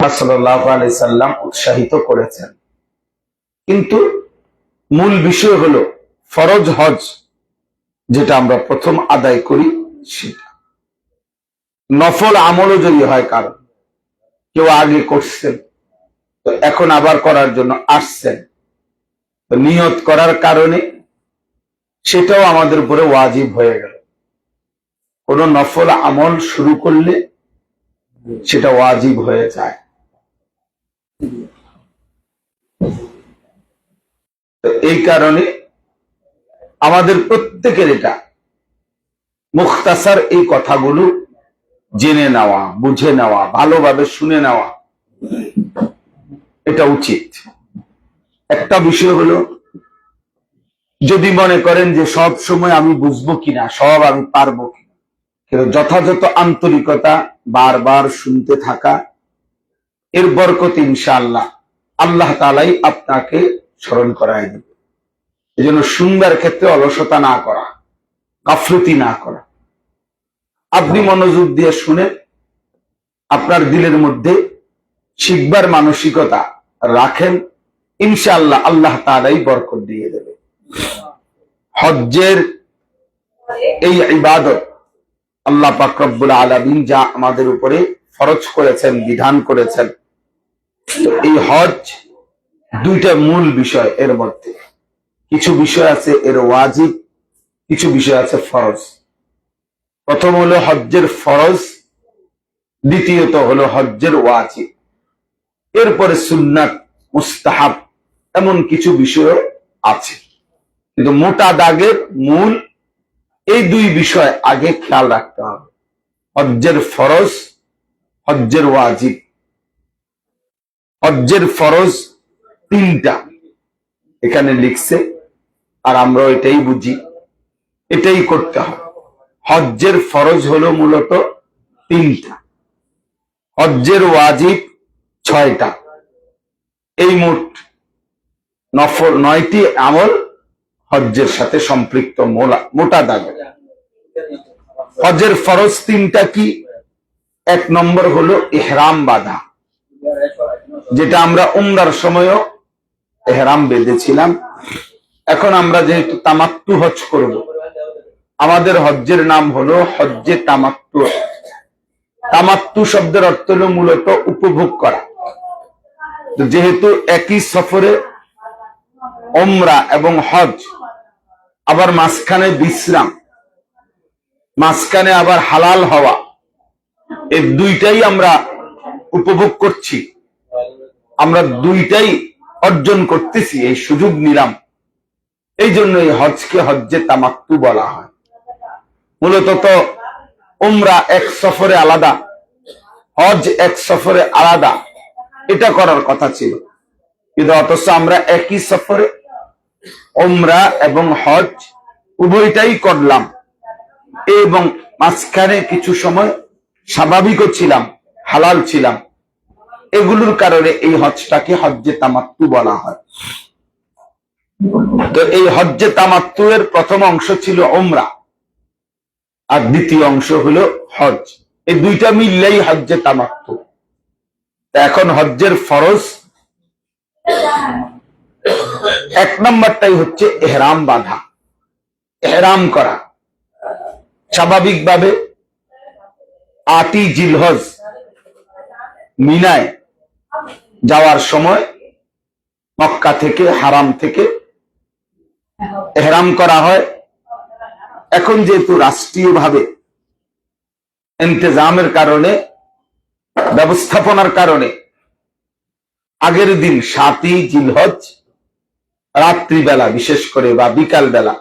সাল্লাম উৎসাহিত করেছেন। কিন্তু মূল বিষয় হলো ফরজ হজ, যেটা আমরা প্রথম আদায় করি সেটা। নফল আমলও যদি হয় কারণ কেউ আগে করছেন, তো এখন আবার করার জন্য আসছেন, তো নিয়ত করার কারণে সেটাও আমাদের উপরে ওয়াজিব হয়ে গেল। কোন নফল আমল শুরু করলে সেটা ওয়াজিব হয়ে যায়। এই কারণে আমাদের প্রত্যেকের এটা মুখতাসার এই কথাগুলো জেনে নেওয়া, বুঝে নেওয়া, ভালোভাবে শুনে নেওয়া এটা উচিত। একটা বিষয় হলো, যদি মনে করেন যে সব সময় আমি বুঝব কিনা, সব আমি পারব কিনা, কিন্তু যথাযথ আন্তরিকতা বারবার শুনতে থাকা এর বরকত ইনশাআল্লাহ আল্লাহ তালাই আপনাকে স্মরণ করায় দেবে। এই জন্য শুনবার ক্ষেত্রে অলসতা না করা, গাফলতি না করা। আপনি মনোযোগ দিয়ে শুনে আপনার দিলের মধ্যে শিখবার মানসিকতা রাখেন, ইনশাআল্লাহ আল্লাহ তালাই বরকত দিয়ে দেবে। হজ্জের এই ইবাদত আল্লাহ পাকরব্বুল আলমিন যা আমাদের উপরে ফরজ করেছেন, বিধান করেছেন তো এই হজ দুইটা মূল বিষয় এর মধ্যে। কিছু বিষয় আছে এর ওয়াজিব, কিছু বিষয় আছে ফরজ। প্রথম হলো হজ্জের ফরজ, দ্বিতীয়ত হলো হজ্জের ওয়াজিব। এরপরে সুন্নাত মুস্তাহাব, এমন কিছু বিষয় আছে। কিন্তু মোটা দাগের মূল, এই দুই বিষয় আগে খেয়াল রাখতে হবে। হজ্জের ফরজ, হজ্জের ওয়াজিব। হজ্জের ফরজ তিনটা এখানে লিখছে, আর আমরা এটাই বুঝি, এটাই করতে হবে। হজ্জের ফরজ হলো মূলত তিনটা। হজ্জের ওয়াজিব ছয়টা। এই মোট নয়টি আমল হজ্জের সাথে সম্পৃক্ত মোটা দাগ। হজ্জের ফরজ তিনটা কি? এক নম্বর হলো ইহরাম বাঁধা। যেটা আমরা উমরার সময়ও এহরাম বেঁধেছিলাম। এখন আমরা যেহেতু তামাক্তু হজ করব, আমাদের হজ্জের নাম হলো হজ্জে তামাক্তু তামাক্তু শব্দের অর্থ হলো মূলত উপভোগ করা। যেহেতু একই সফরে ওমরা এবং হজ, আবার মাঝখানে বিশ্রাম, মাঝখানে আবার হালাল হওয়া, এই দুইটাই আমরা উপভোগ করছি। আমরা দুইটাই অর্জন করতেছি, এই সুযোগ নিলাম। এই জন্য এই হজকে হজ্জে তামাক্তু বলা হয়। মূলত তো উমরা এক সফরে আলাদা, হজ এক সফরে আলাদা, এটা করার কথা ছিল। কিন্তু অথচ আমরা একই সফরে ওমরা এবং হজ উভয়টাই করলাম। এবং মাঝখানে কিছু সময় স্বাভাবিকও ছিলাম, হালাল ছিলাম। এগুলোর কারণে এই হজটাকে হজ্জে তামাত্তু বলা হয়। তো এই হজ্জে তামাত্তু এর প্রথম অংশ ছিল ওমরা আর দ্বিতীয় অংশ হলো হজ এই দুইটা মিললেই হজ্জে তামাত্তু। এখন হজ্জের ফরজ এক নম্বরটাই হচ্ছে এহরাম বাঁধা, এহরাম করা। স্বাভাবিকভাবে আটি জিলহজ, মিনায় যাওয়ার সময় মক্কা থেকে, হারাম থেকে এহরাম করা হয়। এখন যেহেতু রাষ্ট্রীয়ভাবে ইন্তজামের কারণে, ব্যবস্থাপনার কারণে, আগের দিন সাতই জিলহজ রাত্রিবেলা, বিশেষ করে বা বিকাল বেলা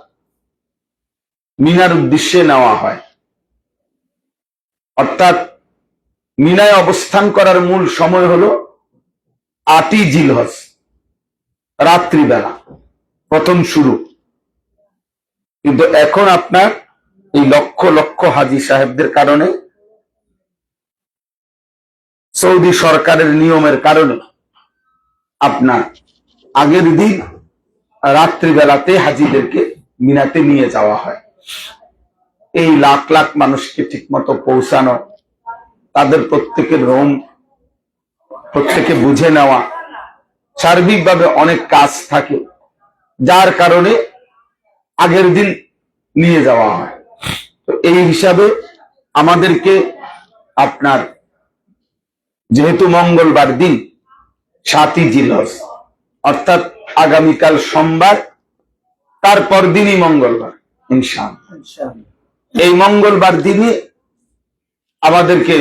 মিনার উদ্দেশ্যে নেওয়া হয়। অর্থাৎ মিনায় অবস্থান করার মূল সময় হলো আটই জিলহজ, রাত্রিবেলা, প্রথম শুরু। কিন্তু এখন আপনার এই লক্ষ লক্ষ হাজি সাহেবদের কারণে সৌদি সরকারের নিয়মের কারণে আপনার আগের দিন রাত্রিবেলাতে হাজিদেরকে মিনাতে নিয়ে যাওয়া হয়। এই লাখ লাখ মানুষকে ঠিকমতো পৌঁছানো, তাদের প্রত্যেকের রোম প্রত্যেকে বুঝে নেওয়া। সার্বিকভাবে অনেক কাজ থাকে যার কারণে আগের দিন নিয়ে যাওয়া হয়। তো এই হিসাবে আমাদেরকে আপনার যেহেতু মঙ্গলবার দিন সাতই জিলস অর্থাৎ আগামীকাল সোমবার তারপর দিনই মঙ্গলবার ইনশাআল্লাহ। এই মঙ্গলবার দিনে আমাদেরকে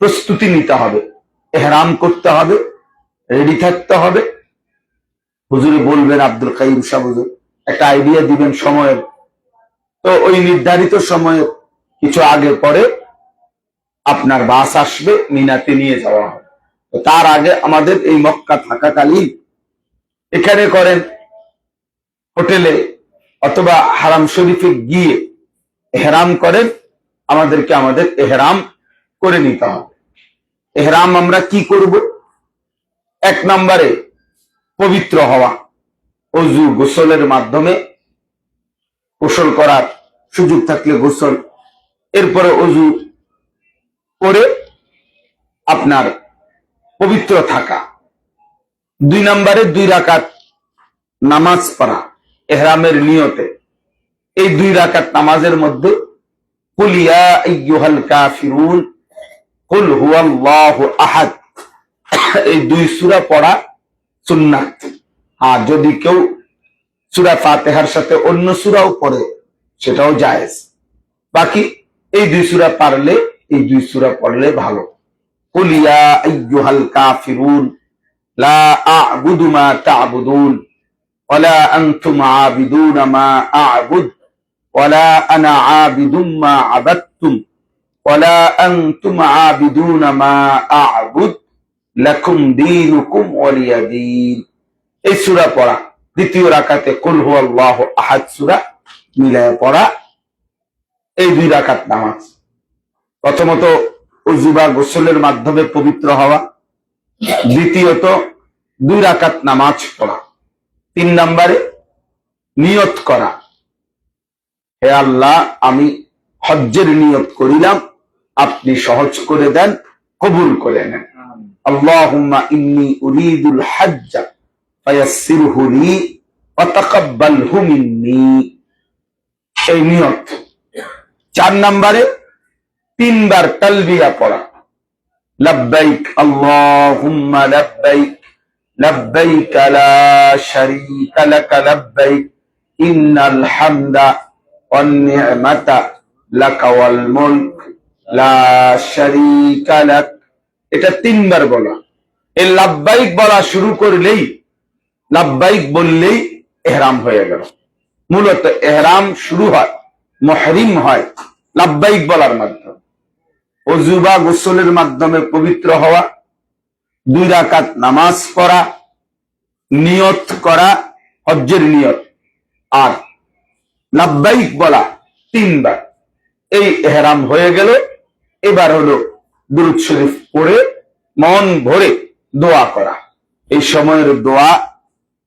প্রস্তুতি নিতে হবে। এহরাম করতে হবে রেডি থাকতে হবে। হুজুরে বলবেন, আব্দুল কাইম শাহ হুজুর, একটা আইডিয়া দিবেন সময়ের। তো ওই নির্ধারিত সময়ের কিছু আগে পরে আপনার বাস আসবে, মিনাতে নিয়ে যাওয়া হবে। তার আগে আমাদের এই মক্কা থাকাকালীন এখানে করেন হোটেলে অথবা হারাম শরীফে গিয়ে এহরাম করেন, আমাদেরকে আমাদের এহরাম করে নিতে হবে। এহরাম আমরা কি করব? এক নম্বরে পবিত্র হওয়া, অজু গোসলের মাধ্যমে গোসল করার সুযোগ থাকলে গোসল, এরপরে অজু করে আপনার পবিত্র থাকা। দুই নম্বরে দুই রাকাত নামাজ পড়া, এহরামের নিয়তে। এই দুই রাকাত নামাজের মধ্যে কুলিয়া আইয়ুহাল কাফিরুন কুল হুয়াল্লাহু আহাদ। এই দুই সূরা পড়া সুন্নাত। আর যদি কেউ সূরা ফাতিহার সাথে অন্য সূরাও পড়ে, সেটাও জায়েজ। বাকি এই দুই সূরা পারলে, এই দুই সূরা পড়লে ভালো। কুল ইয়া আইয়ুহাল কাফিরুন, লা আ'বুদু মা তা'বুদুন ওয়ালা আনতুম আ'বিদুনা মা আ'বুদ ওয়ালা আনা আ'বিদুম মা আবাদতুম। ولا أنتم عابدون ما أعبد لكم دينكم ولي دين এই সূরা পড়া দ্বিতীয় রাকাতে কুল হু আল্লাহ আহাদ সূরা মিলায় পড়া এই দুই রাকাত নামাজ প্রথমত উজু বা গোসলের মাধ্যমে পবিত্র হওয়া দ্বিতীয়ত দুই রাকাত নামাজ পড়া তিন নম্বরে নিয়ত করা হে আল্লাহ আমি হজ্জের নিয়ত করিলাম আপনি সহজ করে দেন, কবুল করে নেন। আল্লাহুম্মা হাজ্জা, ফায়াসসিরহু লি এই নিয়ত। চার নম্বরে, তিনবার তালবিয়া পড়া। আল্লাহুম্মা লা শারীকা লাকা ইন্নাল হামদা ওয়ান নি'মাতা লাকা ওয়াল মুলক। এটা তিনবার বলা। এই লাব্বাইক বলা শুরু করলেই, লাব্বাইক বললেই এহরাম হয়ে গেল। মূলত এহরাম শুরু হয়, মহরিম হয় লাব্বাইক বলার মাধ্যমে। অজু বা গোসলের মাধ্যমে পবিত্র হওয়া, দুই রাকাত নামাজ পড়া, নিয়ত করা, হজ্জের নিয়ত। আর লাব্বাইক বলা তিনবার। এই এহরাম হয়ে গেল এবার হলো দুরুদ শরীফ পড়ে, মন ভরে দোয়া করা। এই সময়ের দোয়া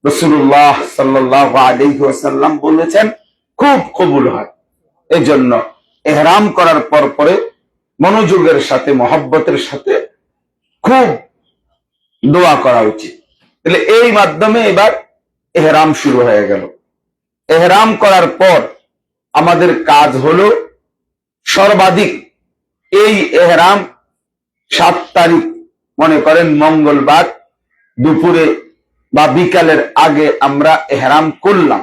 রসুল্লাহ সাল্লাহ আলহাসাল্লাম বলেছেন, খুব কবুল হয়। এজন্য এহরাম করার পর পরে মনোযোগের সাথে, মহব্বতের সাথে খুব দোয়া করা উচিত। তাহলে এই মাধ্যমে এবার এহরাম শুরু হয়ে গেল। এহরাম করার পর আমাদের কাজ হলো সর্বাধিক এই এহরাম সাত তারিখ মনে করেন মঙ্গলবার দুপুরে বা বিকালের আগে আমরা এহরাম করলাম।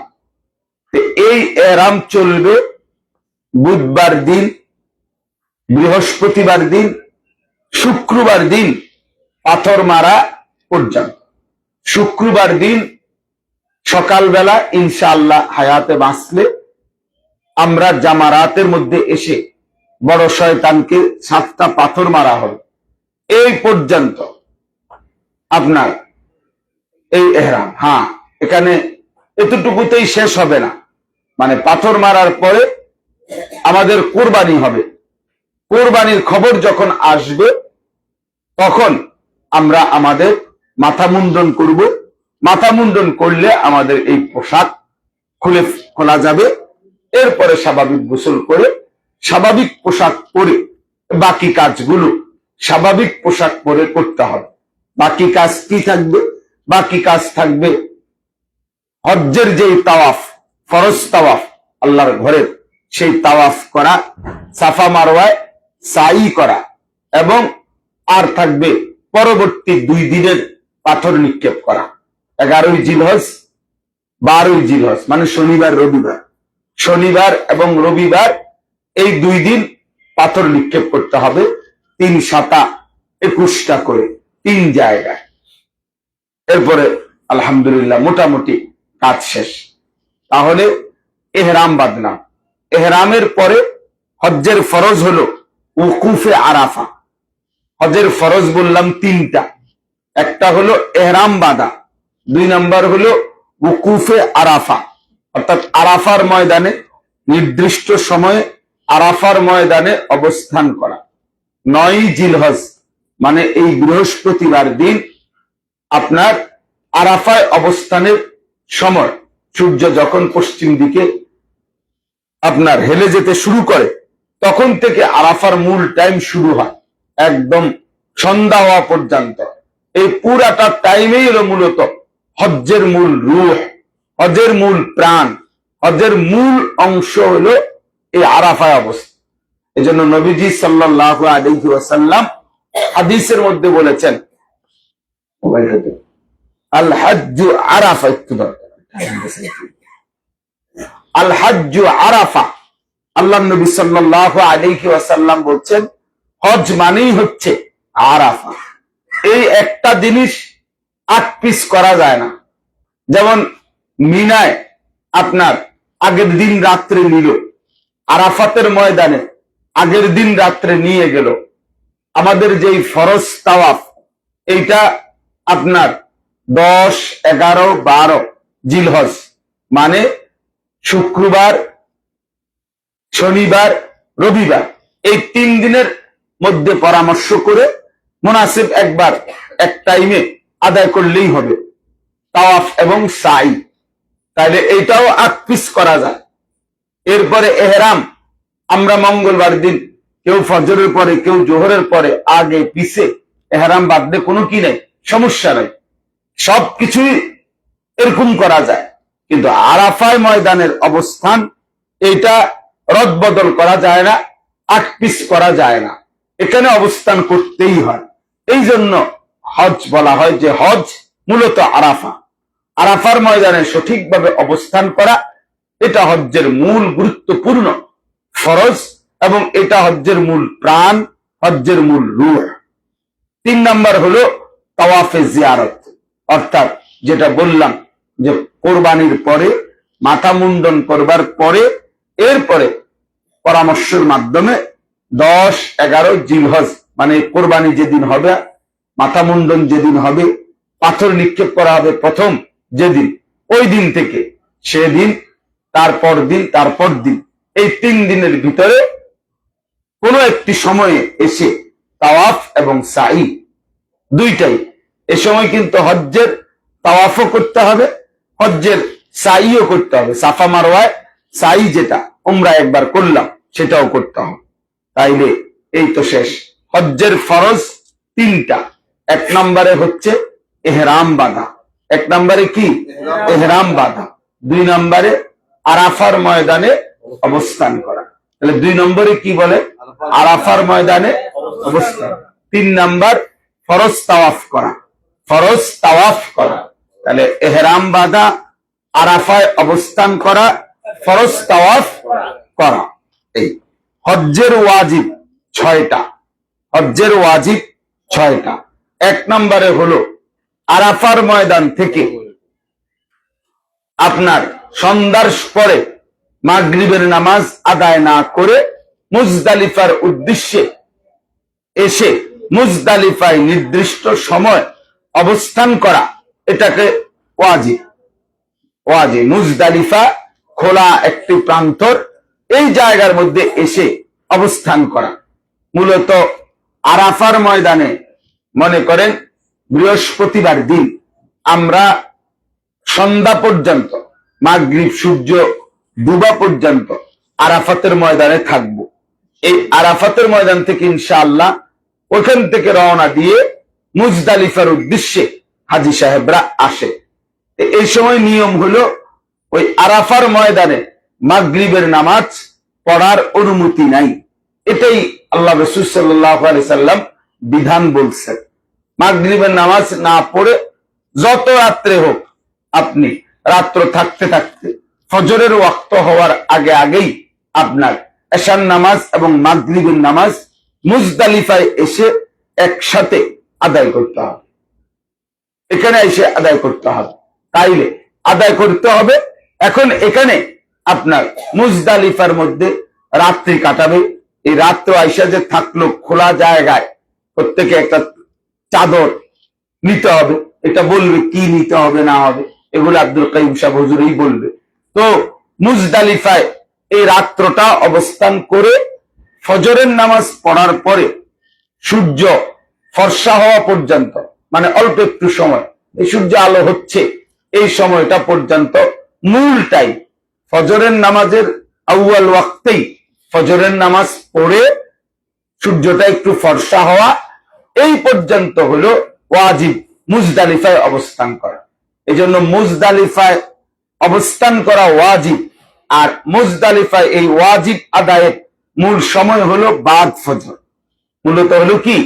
এই এহরাম চলবে বুধবার দিন, বৃহস্পতিবার দিন, শুক্রবার দিন পাথর মারা পর্যন্ত। শুক্রবার দিন সকালবেলা ইনশাআল্লাহ হায়াতে বাঁচলে আমরা জামারাতের মধ্যে এসে বড় শয়তানকে সাতটা পাথর মারা হবে এই পর্যন্ত আপনার এই এহরাম হ্যাঁ এখানে এতটুকুতেই শেষ হবে না। মানে পাথর মারার পরে আমাদের কোরবানি হবে। কোরবানির খবর যখন আসবে, তখন আমরা আমাদের মাথা মুন্ডন করব। মাথা মুন্ডন করলে আমাদের এই পোশাক খুলে, খোলা যাবে। এরপরে স্বাভাবিক গোসল করে স্বাভাবিক পোশাক পরে বাকি কাজগুলো স্বাভাবিক পোশাক পরে করতে হবে। বাকি কাজ কি থাকবে? বাকি কাজ থাকবে হজ্জের যেই তাওয়াফ, ফরজ তাওয়াফ, আল্লাহর ঘরের সেই তাওয়াফ করা, সাফা মারওয়ায় সাই করা এবং আর থাকবে পরবর্তী দুই দিনের পাথর নিক্ষেপ করা। এগারোই জিলহজ, বারোই জিলহজ মানে শনিবার, রবিবার। শনিবার এবং রবিবার এই দুই দিন পাথর নিক্ষেপ করতে হবে তিন সাতা একুশটা করে, তিন জায়গায়। এরপরে আলহামদুলিল্লাহ মোটামুটি কাজ শেষ। তাহলে এহরাম বাদলাম। এহরামের পরে হজ্জের ফরজ হলো উকুফে আরাফা। হজের ফরজ বললাম তিনটা। একটা হলো এহরাম বাদা, দুই নাম্বার হলো উকুফে আরাফা। অর্থাৎ আরাফার ময়দানে নির্দিষ্ট সময়ে আরাফার ময়দানে অবস্থান করা। নয় জিলহজ মানে এই বৃহস্পতিবার দিন আপনার আরাফায় অবস্থানের সময়। সূর্য যখন পশ্চিম দিকে আপনার হেলে যেতে শুরু করে, তখন থেকে আরাফার মূল টাইম শুরু হয়, একদম সন্ধ্যা হওয়া পর্যন্ত। এই পুরাটা টাইমেই হলো মূলত হজ্জের মূল রুহ হজের মূল প্রাণ হজের মূল অংশ হলো এই আরাফায় অবস্থা এই জন্য নবীজি সাল্লাহ আলহি ওয়াসাল্লাম হাদিসের মধ্যে বলেছেন বলছেন হজ মানেই হচ্ছে আরাফা। এই একটা জিনিস আট পিস করা যায় না। যেমন মিনায় আপনার আগের দিন রাত্রে নিল আরাফাতের ময়দানে আগের দিন রাত্রে নিয়ে গেল। আমাদের যেই ফরজ তাওয়াফ, এইটা আপনার দশ, এগারো, বারো জিলহজ মানে শুক্রবার, শনিবার, রবিবার, এই তিন দিনের মধ্যে পরামর্শ করে মুনাসিব একবার এক টাইমে আদায় করলেই হবে, তাওয়াফ এবং সাই। তাহলে এইটাও আট পিস করা যায়। এরপরে এহরাম, আমরা মঙ্গলবার দিন, কেউ ফজরের পরে, কেউ জোহরের পরে, আগে পিছে এহরাম বাদলে কোনো কি নেই? সমস্যা নাই। সব কিছুই এরকম করা যায়। কিন্তু আরাফায় ময়দানের অবস্থান এটা রদবদল করা যায় না আট পিস করা যায় না। এখানে অবস্থান করতেই হয়। এই জন্য হজ বলা হয় যে হজ মূলত আরাফা। আরাফার ময়দানে সঠিকভাবে অবস্থান করা এটা হজ্জের মূল গুরুত্বপূর্ণ ফরজ এবং এটা হজ্জের মূল প্রাণ, হজ্জের মূল রুহ। তিন নাম্বার হলো তাওয়াফে জিয়ারত। অর্থাৎ যেটা বললাম যে কোরবানির পরে, মাথা মুন্ডন করবার পরে, এরপরে পরামর্শের মাধ্যমে দশ, এগারো জিলহজ মানে কোরবানি যেদিন হবে, মাথা মুন্ডন যেদিন হবে, পাথর নিক্ষেপ করা হবে প্রথম যেদিন, ওই দিন থেকে। সেদিন তারপর দিন তারপর দিন। এই তিন দিনের ভিতরে কোনো একটি সময়ে এসে তাওয়াফ এবং সাই দুইটাই। এ সময় কিন্তু হজ্জের তাওয়াফও করতে হবে হজ্জের সাইও করতে হবে। সাফা মারোয়ায় সাই যেটা আমরা একবার করলাম সেটাও করতে হবে। তাইলে এই তো শেষ। হজ্জের ফরজ তিনটা। এক নম্বরে হচ্ছে এহরাম বাঁধা। এক নম্বরে কি? এহরাম বাঁধা। দুই নম্বরে আরাফার ময়দানে অবস্থান করা। তাহলে দুই নম্বরে কি বলে? আরাফার ময়দানে অবস্থান। তিন নাম্বার, ফরজ তাওয়াফ করা। ফরজ তাওয়াফ করা। তাহলে এহরাম বাঁধা, আরাফায় অবস্থান করা, ফরজ তাওয়াফ করা। এই হজ্জের ওয়াজিব ছয়টা। হজ্জের ওয়াজিব ছয়টা। এক নম্বরে হলো আরাফার ময়দান থেকে আপনার সন্ধ্যার পরে মাগরিবের নামাজ আদায় না করে মুজদালিফার উদ্দেশ্যে এসে মুজদালিফায় নির্দিষ্ট সময় অবস্থান করা, এটাকে ওয়াজি ওয়াজি মুজদালিফা খোলা একটি প্রান্তর, এই জায়গার মধ্যে এসে অবস্থান করা। মূলত আরাফার ময়দানে মনে করেন বৃহস্পতিবার দিন, আমরা সন্ধ্যা পর্যন্ত মাগরিব, সূর্য ডুবা পর্যন্ত আরাফাতের ময়দানে থাকব। এই আরাফাতের ময়দান থেকে ইনশাআল্লাহ ওখান থেকে রওনা দিয়ে মুজদালিফার উদ্দেশ্যে হাজি সাহেবরা আসে। এই সময় নিয়ম হলো ওই আরাফার ময়দানে মাগরিবের নামাজ পড়ার অনুমতি নাই। এটাই আল্লাহ রসুল সাল্লাম বিধান বলছেন। মাগরিবের নামাজ না পড়ে যত রাত্রে হোক আপনি রাত্র থাকতে থাকতে ফজরের ওয়াক্ত হওয়ার আগে আগেই আপনার এশার নামাজ এবং মাগরিবের নামাজ মুজদালিফায় এসে একসাথে আদায় করতে হবে। এখানে এসে আদায় করতে হবে। তাইলে আদায় করতে হবে। এখন এখানে আপনার মুজদালিফার মধ্যে রাত্রি কাটাবে। এই রাত্র আইসা যে থাকল খোলা জায়গায়, প্রত্যেকে একটা চাদর নিতে হবে। এটা বলবে কি নিতে হবে, না হবে। এগুলো আব্দুল কাইম সাহেব হুজুরই বলবে। তো মুজদালিফায় এই রাত্রটা অবস্থান করে ফজরের নামাজ পড়ার পরে সূর্য ফর্সা হওয়া পর্যন্ত মানে অল্প একটু সময়, এই সূর্য আলো হচ্ছে এই সময়টা পর্যন্ত মূল টাইম ফজরের নামাজের আউয়াল ওয়াক্তেই ফজরের নামাজ পড়ে সূর্যটা একটু ফর্সা হওয়া, এই পর্যন্ত হলো ওয়াজিব মুজদালিফায় অবস্থান করা। এই জন্য মুজদালিফায় অবস্থান করা ওয়াজিব। আর মুজদালিফায় এই ওয়াজিব আদায়ের মূল সময় হলো বাদ ফজর। মূলত হলো কি?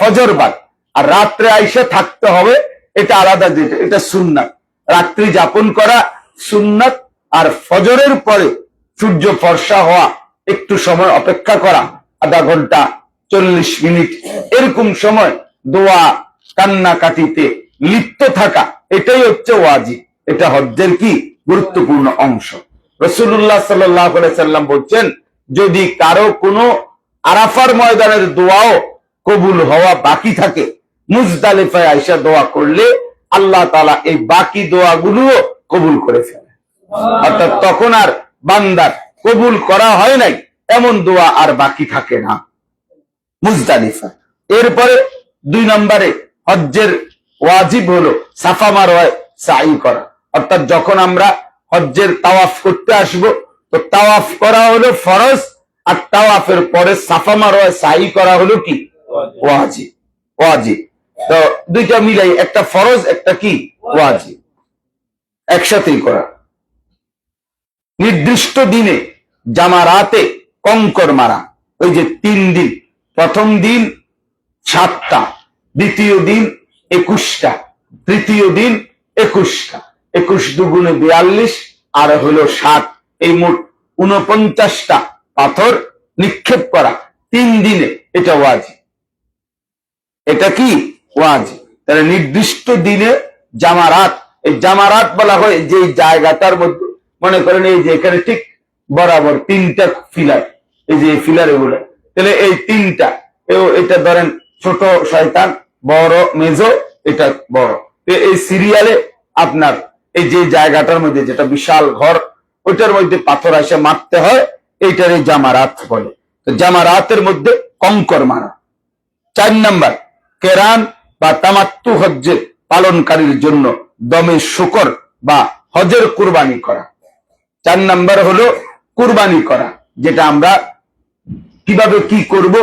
ফজর বাদ। আর রাত্রে আইসে থাকতে হবে, এটা আলাদা যেটা এটা সুন্নাত। রাত্রি যাপন করা সুন্নাত, আর ফজরের পরে সূর্য ফর্সা হওয়া, একটু সময় অপেক্ষা করা, আধা ঘণ্টা চল্লিশ মিনিট। এরকম সময় দোয়া, কান্নাকাটিতে লিপ্ত থাকা এটাই হচ্ছে ওয়াজিব। এটা হজ্জের কি? গুরুত্বপূর্ণ অংশ। রসুল্লাহ সাল্লাম বলছেন যদি কারও কোনো আরাফার ময়দানের দোয়াও কবুল হওয়া বাকি থাকে মুজদালিফায় আইসা দোয়া করলে আল্লাহ তালা এই বাকি দোয়াগুলোও কবুল করে ফেলে। অর্থাৎ তখন আর বান্দার কবুল করা হয় নাই এমন দোয়া আর বাকি থাকে না। মুজদালিফা। এরপরে দুই নম্বরে হজ্জের ওয়াজিব হলো সাফা মারোয় সাই করা। অর্থাৎ যখন আমরা হজ্জের তাওয়াফ করতে আসব তো তাওয়াফ করা হলো ফরজ আর তাওয়াফের পরে সাফা মারোয় সাই করা হলো কি? ওয়াজিব ওয়াজিব। তো দুইটা মিলাই একটা ফরজ একটা কি? ওয়াজিব। একসাথেই করা। নির্দিষ্ট দিনে জামারাতে কঙ্কর মারা। ওই যে তিন দিন। প্রথম দিন সাতটা দ্বিতীয় দিন একুশটা। তৃতীয় দিন একুশটা। একুশ দুগুণে বিয়াল্লিশ, আর হলো ষাট এই মোট উনপঞ্চাশটা পাথর নিক্ষেপ করা। তিন দিনে এটা ওয়াজি এটা কি? ওয়াজি তাহলে নির্দিষ্ট দিনে জামারাত, এই জামারাত বলা হয় যে জায়গাটার মধ্যে, মনে করেন এই যে এখানে ঠিক বরাবর তিনটা ফিলার, এই যে ফিলার এগুলো তাহলে এই তিনটা এটা ধরেন ছোট শয়তান বড় মেজো এটা বড়। এই সিরিয়ালে আপনার এই যে জায়গাটার মধ্যে যেটা বিশাল ঘর, ওইটার মধ্যে পাথর এসে মারতে হয়, এইটার এই জামারাত বলে। তো জামারাতের মধ্যে কঙ্কর মারা। চার নাম্বার, কেরান বা তামাত্তু হজ্জের পালনকারীর জন্য দমে শুকর বা হজের কুরবানি করা। চার নাম্বার হলো কুরবানি করা, যেটা আমরা কীভাবে কি করব,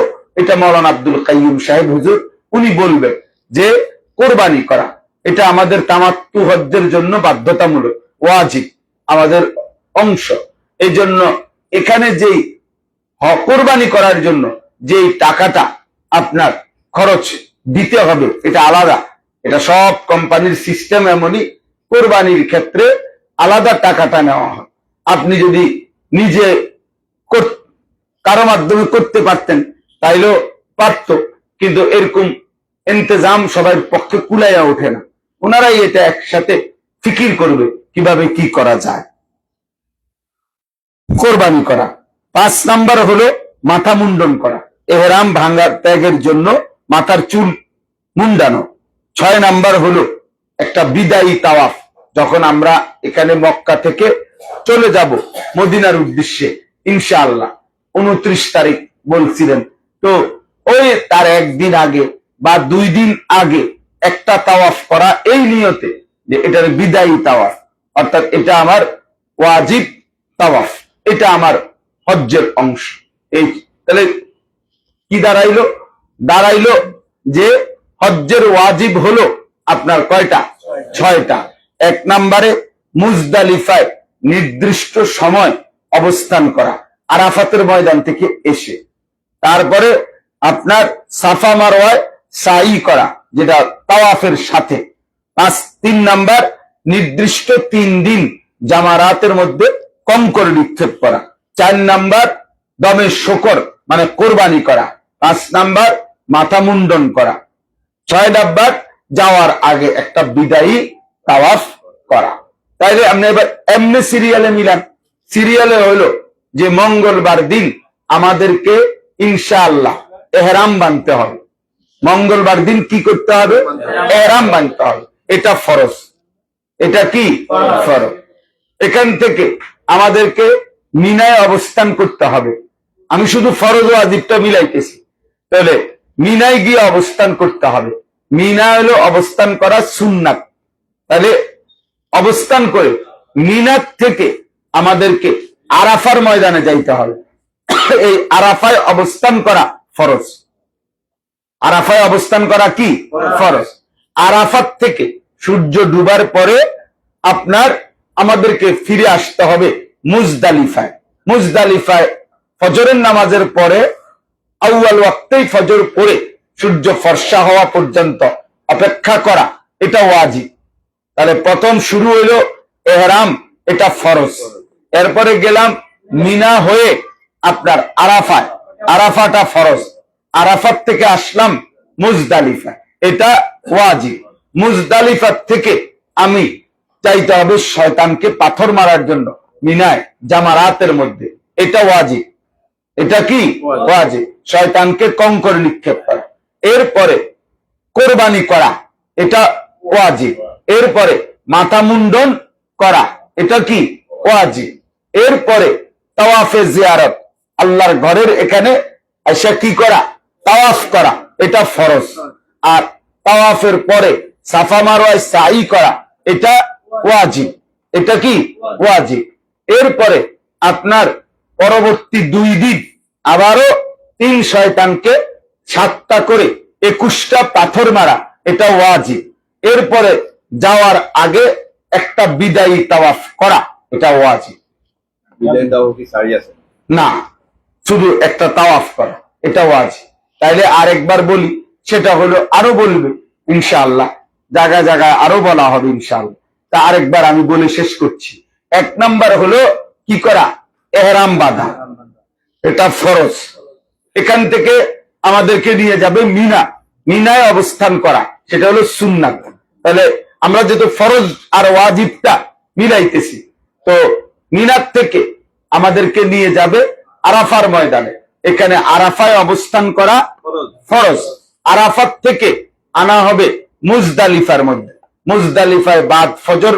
এটা মৌলানা আব্দুল কাইয়ুম সাহেব হুজুর উনি বলবেন যে কোরবানি করা, এটা আমাদের তামাত্তু হজ্জের জন্য বাধ্যতামূলক, ওয়াজিব, আমাদের অংশ। এই জন্য এখানে যেই কোরবানি করার জন্য যেই টাকাটা আপনার খরচ দিতে হবে, এটা আলাদা। এটা সব কোম্পানির সিস্টেম এমনই, কোরবানির ক্ষেত্রে আলাদা টাকাটা নেওয়া হয়। আপনি যদি নিজে কারও মাধ্যমে করতে পারতেন, তাইলেও পারত। কিন্তু এরকম ইন্তজাম সবার পক্ষে কুলাইয়া ওঠে না। ওনারাই এটা একসাথে ফিকির করবে, কীভাবে কি করা যায়। কোরবানি করা। পাঁচ নাম্বার হলো মাথা মুন্ডন করা। এহরাম ভাঙ্গার ত্যাগের জন্য মাথার চুল মুন্ডানো। ছয় নাম্বার হলো একটা বিদায়ী তাওয়াফ। যখন আমরা এখানে মক্কা থেকে চলে যাব মদিনার উদ্দেশ্যে, ইনশাআল্লাহ। উনত্রিশ তারিখ বলছিলেন। তো ওই তার একদিন আগে বা দুই দিন আগে একটা তাওয়াফ করা এই নিয়তে যে এটার বিদায়ী তাওয়াফ অর্থাৎ এটা আমার ওয়াজিব তাওয়াফ এটা আমার হজ্জের অংশ। এই তাহলে কি দাঁড়াইলো? দাঁড়াইলো যে হজ্জের ওয়াজিব হলো আপনার কয়টা? ছয়টা। এক নম্বরে মুজদালিফায় নির্দিষ্ট সময় অবস্থান করা আরাফাতের ময়দান থেকে এসে। তারপরে আপনার সাফা মারোয়ায় সাই করা, যেটা তাওয়াফের সাথে। পাঁচ, তিন নাম্বার, নির্দিষ্ট তিন দিন জামারাতের মধ্যে কঙ্কর নিক্ষেপ করা। চার নাম্বার, দমে শকর মানে কোরবানি করা। পাঁচ নাম্বার, মাথা মুন্ডন করা। ছয় নাম্বার, যাওয়ার আগে একটা বিদায়ী তাওয়াফ করা। তাইলে আপনি এবার এমনি সিরিয়ালে মিলান। সিরিয়ালে হলো যে মঙ্গলবার দিন আমাদেরকে ইনশাআল্লাহ এহরাম বানতে হবে। মঙ্গলবার দিন কি করতে হবে? এহরাম বানতে হবে। এটা ফরজ। এটা কি? ফরজ। এখান থেকে আমাদেরকে মিনায় অবস্থান করতে হবে। আমি শুধু ফরজ ও আদিবটা মিলাইতেছি। তাহলে মিনায় গিয়ে অবস্থান করতে হবে। মিনা হলো অবস্থান করা সুন্নাত। তাহলে অবস্থান করে মিনাত থেকে আমাদেরকে আরাফার ময়দানে যাইতে হবে। এই আরাফায় অবস্থান করা ফরজ। আরাফায় অবস্থান করা কি? ফরজ। আরাফাত থেকে সূর্য ডুবার পরে আপনার আমাদেরকে ফিরে আসতে হবে মুজদালিফায়। মুজদালিফায় ফজরের নামাজের পরে আউয়াল ওয়াক্তেই ফজর পড়ে সূর্য ফর্সা হওয়া পর্যন্ত অপেক্ষা করা, এটা ওয়াজিব। তাহলে প্রথম শুরু হইল এহরাম, এটা ফরজ। এরপরে গেলাম মিনা হয়ে আপনার আরাফায়। আরাফাটা ফরজ। আরাফাত থেকে আসলাম মুজদালিফা। এটা ওয়াজিব। মুজদালিফাত থেকে আমি চাইতে হবে শয়তানকে পাথর মারার জন্য মিনায় জামারাতের মধ্যে। এটা ওয়াজিব। এটা কি? ওয়াজিব। শয়তানকে কঙ্কর নিক্ষেপ করা। এরপরে কোরবানি করা। এটা ওয়াজিব। এরপরে মাথা মুন্ডন করা। এটা কি? ওয়াজিব। এরপরে তাওয়াফে জিয়ারত। আল্লাহর ঘরের এখানে এসে কি করা? তাওয়াফ করা এটা ফরজ। আর তাওয়াফের পরে সাফা মারোয়ায় সাই করা এটা ওয়াজিব। এটা কি? ওয়াজিব। এরপরে আপনার পরবর্তী দুই দিন আবারও তিন শয়তানকে সাতটা করে একুশটা পাথর মারা এটা ওয়াজিব। এরপরে যাওয়ার আগে একটা বিদায়ী তাওয়াফ করা এটা ওয়াজিব। বিদায় দাও কি সারি আছে? না শুধু একটা তাওয়াফ করা এটা ওয়াজিব। তাইলে আরেকবার বলি, সেটা হলো আরও বলবে, ইনশাআল্লাহ। জায়গায় জায়গায় আরও বলা হবে, ইনশাআল্লাহ। তা আরেকবার আমি বলে শেষ করছি। এক নাম্বার হলো কি করা? এহরাম বাঁধা। এটা ফরজ। এখান থেকে আমাদেরকে নিয়ে যাবে মিনা। মিনায় অবস্থান করা। সেটা হলো সুন্নাত। তাহলে আমরা যেহেতু ফরজ আর ওয়াজিবটা মিলাইতেছি, তো মিনার থেকে আমাদেরকে নিয়ে যাবে আরাফার ময়দানে। এখানে আরাফায় অবস্থান করা ফরজ। আরাফাত থেকে আনা হবে মুজদালিফার মধ্যে। মুজদালিফায় বাদ ফজর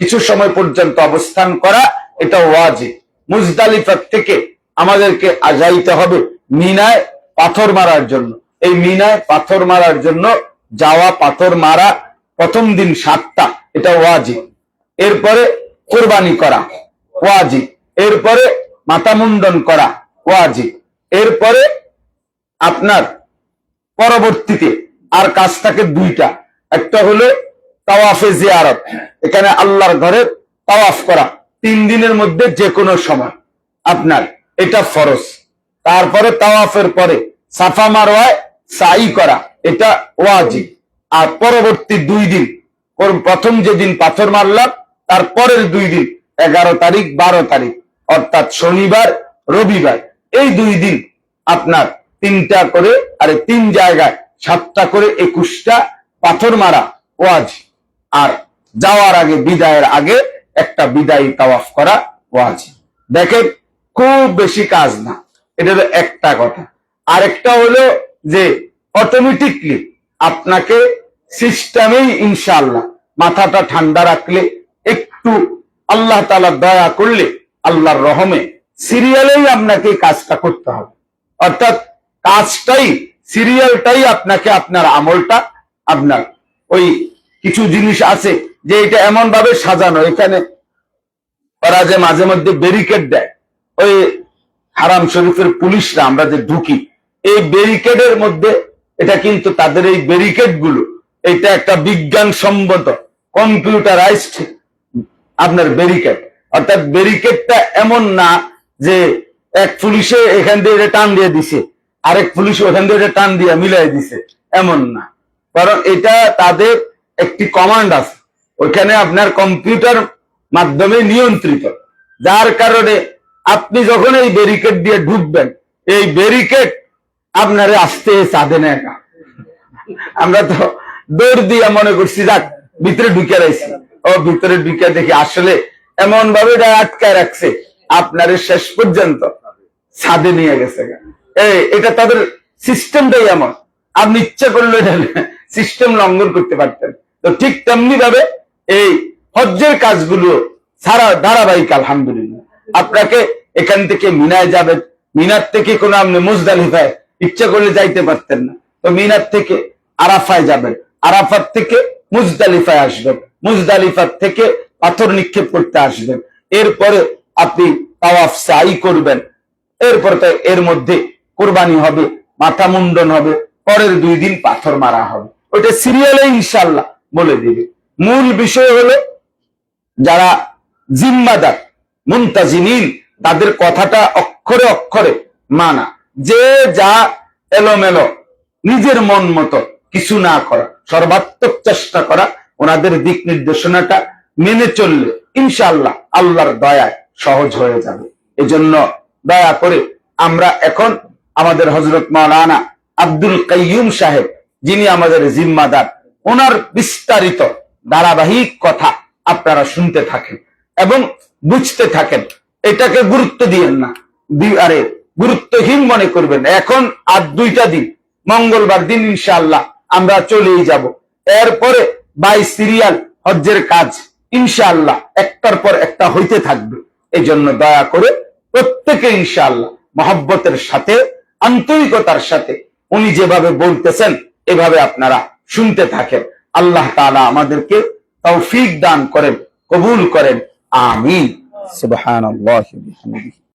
কিছু সময় পর্যন্ত অবস্থান করা এটা ওয়াজিব। মুজদালিফার থেকে আমাদেরকে যাইতে হবে মিনায় পাথর মারার জন্য। এই মিনায় পাথর মারার জন্য যাওয়া পাথর মারা প্রথম দিন সাতটা এটা ওয়াজিব। এরপরে কোরবানি করা ওয়াজি এরপরে মাথা মুন্ডন করা ওয়াজিব। এরপরে আপনার পরবর্তীতে আর কাজ থাকে দুইটা। একটা হলো তাওয়াফে জিয়ারত। এখানে আল্লাহর ঘরে তাওয়াফ করা। তিন দিনের মধ্যে যে কোনো সময় আপনার এটা ফরজ। তারপরে তাওয়াফের পরে সাফা মারোয়ায় সাই করা। এটা ওয়াজিব। আর পরবর্তী দুই দিন প্রথম যেদিন পাথর মারলাম, তার পরের দুই দিন, এগারো তারিখ, বারো তারিখ, অর্থাৎ শনিবার, রবিবার। এই দুই দিন আপনার তিনটা করে, আরে তিন জায়গায় সাতটা করে একুশটা পাথর মারা ওয়াজ। আর যাওয়ার আগে, বিদায়ের আগে একটা বিদায়ী তাওয়াফ করা ওয়াজ। দেখেন, খুব বেশি কাজ না। এটা হলো একটা কথা। আরেকটা হলো যে অটোমেটিকলি আপনাকে সিস্টেমেই ইনশাল্লাহ মাথাটা ঠান্ডা রাখলে, একটু আল্লাহ তালা দয়া করলে, আল্লাহর রহমে সিরিয়ালেই আপনাকে কাজটা করতে হবে। অর্থাৎ কাজটাই, সিরিয়ালটাই আপনাকে আপনার আমলটা, আপনার ওই কিছু জিনিস আছে যে এটা এমন ভাবে সাজানো। এখানে ওরা যে মাঝে মধ্যে ব্যারিকেড দেয়। ওই হারাম শরীফের পুলিশরা আমরা যে ঢুকি, এই ব্যারিকেডের মধ্যে এটা কিন্তু তাদের এই ব্যারিকেডগুলো এটা একটা বিজ্ঞান সম্মত কম্পিউটারাইজড আপনার ব্যারিকেড অর্থাৎ ব্যারিকেডটা এমন না যে এক পুলিশে এখান দিয়ে এটা টান দিয়ে দিছে, আরেক পুলিশ ওখান দিয়ে এটা টান দিয়ে মিলাই দিছে, এমন না। কারণ এটা তাদের একটি কমান্ড আছে। ওইখানে আপনার কম্পিউটার মাধ্যমে নিয়ন্ত্রিত। যার কারণে আপনি যখন এই ব্যারিকেড দিয়ে ঢুকবেন, এই ব্যারিকেড আপনারে আসতে চাঁদে না একা। আমরা তো দৌড় দিয়ে মনে করছি, যাক, ভিতরে ঢুকে রয়েছি। ও ভিতরে ঢুকে দেখি আসলে এমন ভাবে আটকায় রাখছে। আপনার শেষ পর্যন্ত ছাদে নিয়ে গেছে এই, এটা তাদের সিস্টেমটাই এমন। আপনি ইচ্ছা করলে সিস্টেম লঙ্ঘন করতে পারতেন। তো ঠিক তেমনি ভাবে এই হজ্জের কাজগুলো সারা ধারাবাহিক, আলহামদুলিল্লাহ। আপনাকে এখান থেকে মিনায় যাবেন মিনার থেকে কোনো আপনি মুজদালিফায় ইচ্ছা করলে যাইতে পারতেন না। তো মিনার থেকে আরাফায় যাবেন। আরাফাত থেকে মুজদালিফায় আসবেন। মুজদালিফার থেকে পাথর নিক্ষেপ করতে আসবেন। এরপরে আপনি তাওয়াফ সাই করবেন। এরপর তো এর মধ্যে কোরবানি হবে, মাথা মুন্ডন হবে, পরের দুই দিন পাথর মারা হবে। ওইটা সিরিয়ালে ইনশাল্লাহ বলে দিবে। মূল বিষয় হলো, যারা জিম্মাদার, মুন্তাজিমিন, তাদের কথাটা অক্ষরে অক্ষরে মানা। যে যা এলোমেলো, নিজের মন মতো কিছু না করা, সর্বাত্মক চেষ্টা করা, ওনাদের দিক নির্দেশনাটা মেনে চললে ইনশাআল্লাহ আল্লাহর দয়ায় সহজ হয়ে যাবে। এজন্য দয়া করে আমরা এখন আমাদের হজরত মাওলানা আব্দুল কাইয়ুম সাহেব, যিনি আমাদের জিম্মাদার, ওনার বিস্তারিত ধারাবাহিক কথা আপনারা শুনতে থাকেন এবং বুঝতে থাকেন। এটাকে গুরুত্ব দিয়েন না। আরে, গুরুত্বহীন মনে করবেন। এখন আর দুইটা দিন, মঙ্গলবার দিন ইনশাআল্লাহ আমরা চলেই যাব। এরপরে বাই সিরিয়াল হজ্জের কাজ ইনশাআল্লাহ একটার পর একটা হইতে থাকবে। এই জন্য দয়া করে প্রত্যেকে ইনশাআল্লাহ মহব্বতের সাথে, আন্তরিকতার সাথে উনি যেভাবে বলতেছেন, এভাবে আপনারা শুনতে থাকেন। আল্লাহ তালা আমাদেরকে তৌফিক দান করেন, কবুল করেন। আমি সুবহানাল্লাহি ওয়া বিহামদিহি।